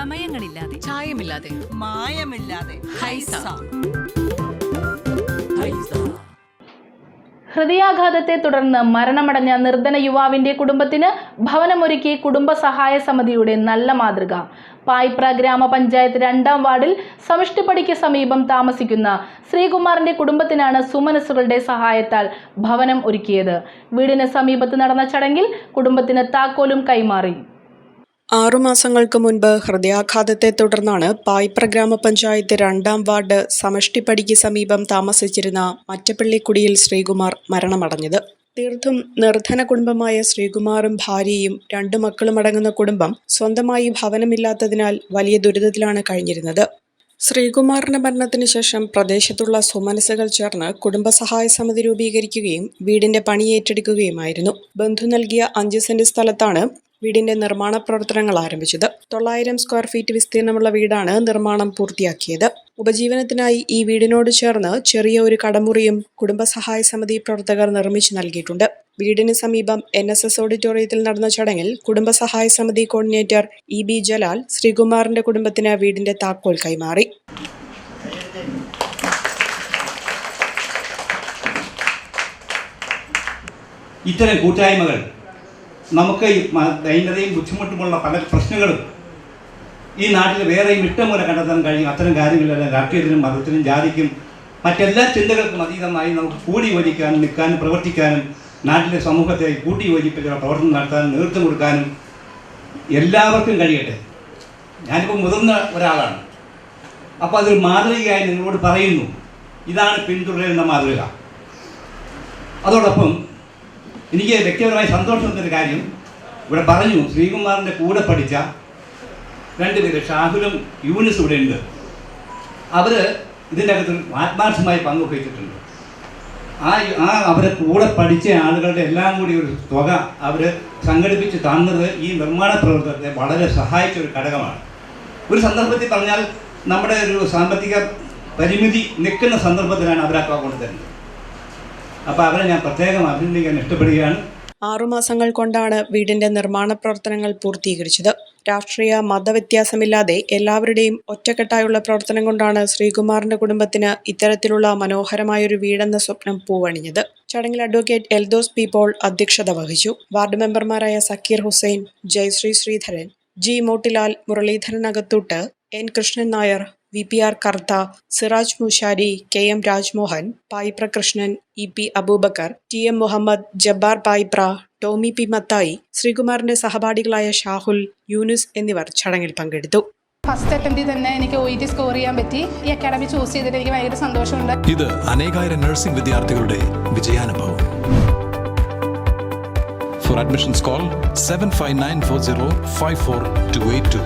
ചമയങ്ങളില്ലാതെ ചായമില്ലാതെ. മായമില്ലാതെ. ഹൈസ. ഹൃദയാഘാതത്തെ തുടർന്ന് മരണമടഞ്ഞ നിർധന യുവാവിന്റെ കുടുംബത്തിന് ഭവനമൊരുക്കി കുടുംബ സഹായ സമിതിയുടെ നല്ല മാതൃക. പായ്പ്ര ഗ്രാമപഞ്ചായത്ത് രണ്ടാം വാർഡിൽ സമിഷ്ടിപ്പടിക്ക് സമീപം താമസിക്കുന്ന ശ്രീകുമാറിന്റെ കുടുംബത്തിനാണ് സുമനസുകളുടെ സഹായത്താൽ ഭവനം ഒരുക്കിയത്. വീടിന് സമീപത്ത് നടന്ന ചടങ്ങിൽ കുടുംബത്തിന് താക്കോലും കൈമാറി. ആറുമാസങ്ങൾക്ക് മുൻപ് ഹൃദയാഘാതത്തെ തുടർന്നാണ് പായ്പ്ര ഗ്രാമപഞ്ചായത്ത് രണ്ടാം വാർഡ് സമഷ്ടിപ്പടിക്ക് സമീപം താമസിച്ചിരുന്ന മറ്റപ്പള്ളിക്കുടിയിൽ ശ്രീകുമാർ മരണമടഞ്ഞത്. തീർത്തും നിർധന കുടുംബമായ ശ്രീകുമാറും ഭാര്യയും രണ്ടു മക്കളും അടങ്ങുന്ന കുടുംബം സ്വന്തമായി ഭവനമില്ലാത്തതിനാൽ വലിയ ദുരിതത്തിലാണ് കഴിഞ്ഞിരുന്നത്. ശ്രീകുമാറിന്റെ മരണത്തിന് ശേഷം പ്രദേശത്തുള്ള സുമനസുകൾ ചേർന്ന് കുടുംബസഹായ സമിതി രൂപീകരിക്കുകയും വീടിന്റെ പണി ഏറ്റെടുക്കുകയുമായിരുന്നു. ബന്ധു നൽകിയ അഞ്ച് സെന്റ് സ്ഥലത്താണ് വീടിന്റെ നിർമ്മാണ പ്രവർത്തനങ്ങൾ ആരംഭിച്ചത്. തൊള്ളായിരം സ്ക്വയർ ഫീറ്റ് വിസ്തീർണമുള്ള വീടാണ് നിർമ്മാണം പൂർത്തിയാക്കിയത്. ഉപജീവനത്തിനായി ഈ വീടിനോട് ചേർന്ന് ചെറിയ ഒരു കടമുറിയും കുടുംബസഹായ സമിതി പ്രവർത്തകർ നിർമ്മിച്ചു നൽകിയിട്ടുണ്ട്. വീടിന് സമീപം എൻ എസ് എസ് ഓഡിറ്റോറിയത്തിൽ നടന്ന ചടങ്ങിൽ കുടുംബസഹായ സമിതി കോർഡിനേറ്റർ ഇ ബി ജലാൽ ശ്രീകുമാറിന്റെ കുടുംബത്തിന് വീടിന്റെ താക്കോൽ കൈമാറി. ഇത്തരം കൂട്ടായ്മകൾ നമുക്ക് മ- ബുദ്ധിമുട്ടുമുള്ള പല പ്രശ്നങ്ങളും ഈ നാട്ടിൽ വേറെയും ഇഷ്ടംപോലെ കണ്ടെത്താൻ കഴിയും. അത്തരം കാര്യങ്ങളിലെല്ലാം രാഷ്ട്രീയത്തിനും മതത്തിനും ജാതിക്കും മറ്റെല്ലാ ചിന്തകൾക്കും അതീതമായി നമുക്ക് കൂടി യോജിക്കാനും നിൽക്കാനും പ്രവർത്തിക്കാനും നാട്ടിലെ സമൂഹത്തെ കൂട്ടി യോജിപ്പിച്ചുള്ള പ്രവർത്തനം നടത്താനും നേതൃത്വം കൊടുക്കാനും എല്ലാവർക്കും കഴിയട്ടെ. ഞാനിപ്പോൾ മുതിർന്ന ഒരാളാണ്. അപ്പോൾ അതൊരു മാതൃകയായി നിങ്ങളോട് പറയുന്നു. ഇതാണ് പിന്തുടരേണ്ട മാതൃക. അതോടൊപ്പം എനിക്ക് വ്യക്തിപരമായി സന്തോഷം തന്നൊരു കാര്യം ഇവിടെ പറഞ്ഞു. ശ്രീകുമാറിന്റെ കൂടെ പഠിച്ച രണ്ട് പേര് ഷാഹുലും യൂനിസ് ഇവിടെ ഉണ്ട്. അവർ ഇതിന്റെ അകത്ത് ആത്മാർത്ഥമായി പങ്കുവഹിച്ചിട്ടുണ്ട് ആ ആ അവരെ കൂടെ പഠിച്ച ആളുകളുടെ എല്ലാം കൂടി ഒരു തുക അവർ സംഘടിപ്പിച്ച് തന്നത് ഈ നിർമ്മാണ പ്രവർത്തനത്തെ വളരെ സഹായിച്ച ഒരു ഘടകമാണ്. ഒരു സന്ദർഭത്തിൽ പറഞ്ഞാൽ നമ്മുടെ ഒരു സാമ്പത്തിക പരിമിതി നിൽക്കുന്ന സന്ദർഭത്തിലാണ് അവർ കൊണ്ടുതരുന്നത്. അപ്പോൾ അവരെ ഞാൻ പ്രത്യേകം അഭിനന്ദിക്കാൻ ഇഷ്ടപ്പെടുകയാണ്. ആറുമാസങ്ങൾ കൊണ്ടാണ് വീടിന്റെ നിർമ്മാണ പ്രവർത്തനങ്ങൾ പൂർത്തീകരിച്ചത്. രാഷ്ട്രീയ മതവ്യത്യാസമില്ലാതെ എല്ലാവരുടെയും ഒറ്റക്കെട്ടായുള്ള പ്രവർത്തനം കൊണ്ടാണ് ശ്രീകുമാറിന്റെ കുടുംബത്തിന് ഇത്തരത്തിലുള്ള മനോഹരമായൊരു വീടെന്ന സ്വപ്നം പൂവണിഞ്ഞത്. ചടങ്ങിൽ അഡ്വക്കേറ്റ് എൽദോസ് പി പോൾ അധ്യക്ഷത വഹിച്ചു. വാർഡ് മെമ്പർമാരായ Sakkeer Hussain Jayasree Sreedharan G Motilal Muraleedharan Akathoot N Krishnan Nair V. P. R. Kartha Siraj Mushari K. M. Rajmohan Payipra Krishnan E. P. Aboobacker T. M. Muhammad Jabbar Payipra Tommy P. Mathai ശ്രീകുമാറിന്റെ സഹപാഠികളായ ഷാഹുൽ യൂനുസ് എന്നിവർ ചടങ്ങിൽ പങ്കെടുത്തു. First അറ്റംപ്റ്റിൽ തന്നെ എനിക്ക് O T score ചെയ്യാൻ പറ്റി. ഈ academy choose ചെയ്തിട്ട് എനിക്ക് ഭയങ്കര സന്തോഷമുണ്ട്. ഇത് അനേകായിരം നഴ്സിംഗ് വിദ്യാർത്ഥികളുടെ വിജയാനുഭവം. For admissions call seven five nine four zero five four two eight two